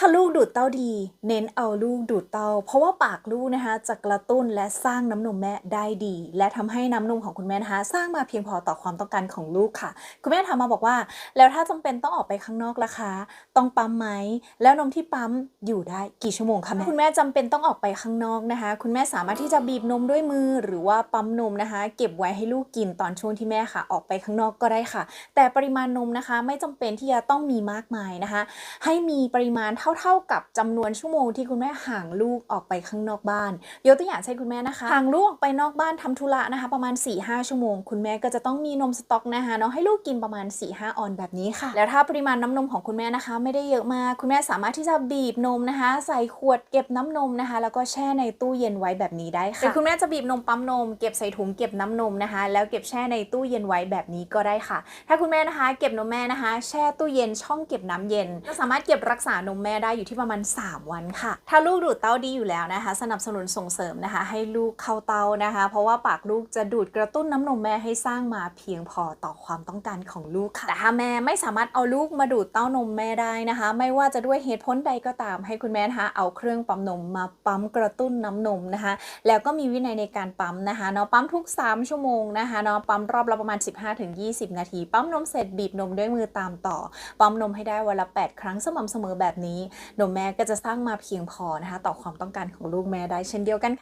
ถ้าลูกดูดเต้าดี เน้นเอาลูกดูดเต้า เพราะว่าปากลูกนะคะจะกระตุ้นและสร้างน้ำนมแม่ได้ดี และทำให้น้ำนมของคุณแม่นะคะ สร้างมาเพียงพอต่อความต้องการของลูกค่ะ คุณแม่ถามมาบอกว่า แล้วถ้าจำเป็นต้องออกไปข้างนอกล่ะคะ ต้องปั๊มไหมแล้วนมที่ปั๊มอยู่ได้กี่ชั่วโมงคะแม่คุณแม่จำเป็นต้องออกไปข้างนอกนะคะ คุณแม่สามารถที่จะบีบนมด้วยมือหรือว่าปั๊มนมนะคะ เก็บไว้ให้ลูกกินตอนช่วงที่แม่ค่ะ ออกไปข้างนอกก็ได้ค่ะ แต่ปริมาณนมนะคะ ไม่จำเป็นที่จะต้องมีมากมายนะคะ ให้มีปริมาณเเท่า ๆกับจำนวนชั่วโมงที่คุณแม่ห่างลูกออกไปข้างนอกบ้านยกตัวอย่างเช่นคุณแม่นะคะห่างลูกออกไปนอกบ้านทำธุระนะคะ ประมาณ4-5ชั่วโมง คุณแม่ก็จะต้องมีนมสต๊อกนะคะเนาะให้ลูกกินประมาณ4-5ออนแบบนี้ค่ะ แล้วถ้าปริมาณน้ำนมของคุณแม่นะคะ ไม่ได้เยอะมากคุณแม่สามารถที่จะบีบนมนะคะ ใส่ขวดเก็บน้ำนมนะคะ แล้วก็แช่ในตู้เย็นไว้แบบนี้ได้ค่ะคุณแม่จะบีบนมปั๊มนมเก็บใส่ถุงเก็บน้ำนมนะคะ แล้วเก็บแช่ในตู้เย็นไว้แบบนี้ก็ได้ค่ะ ถ้าคุณแม่นะคะ เก็บนมแม่นะคะ แช่ตู้เย็นช่องเก็บน้ำเย็นก็สามารถเก็บรักษานมแม่ได้อยู่ที่ประมาณ 3 วันค่ะ ถ้าลูกดูดเต้าดีอยู่แล้วนะคะ สนับสนุนส่งเสริมนะคะ ให้ลูกเข้าเต้านะคะ เพราะว่าปากลูกจะดูดกระตุ้นน้ำนมแม่ให้สร้างมาเพียงพอต่อความต้องการของลูกค่ะแต่ถ้าแม่ไม่สามารถเอาลูกมาดูดเต้านมแม่ได้นะคะ ไม่ว่าจะด้วยเหตุผลใดก็ตาม ให้คุณแม่นะคะเอาเครื่องปั๊มนมมาปั๊มกระตุ้นน้ำนมนะคะ แล้วก็มีวินัยในการปั๊มนะคะเนาะปั๊มทุก 3 ชั่วโมงนะคะเนาะปั๊มรอบละประมาณ 15-20 นาที ปั๊มนมเสร็จบีบนมด้วยมือตามต่อปั๊มนมให้ได้วันละ 8 ครั้งสม่ำเสมอแบบนี้นมแม่ก็จะสร้างมาเพียงพอนะคะ ต่อความต้องการของลูกแม่ได้เช่นเดียวกันค่ะ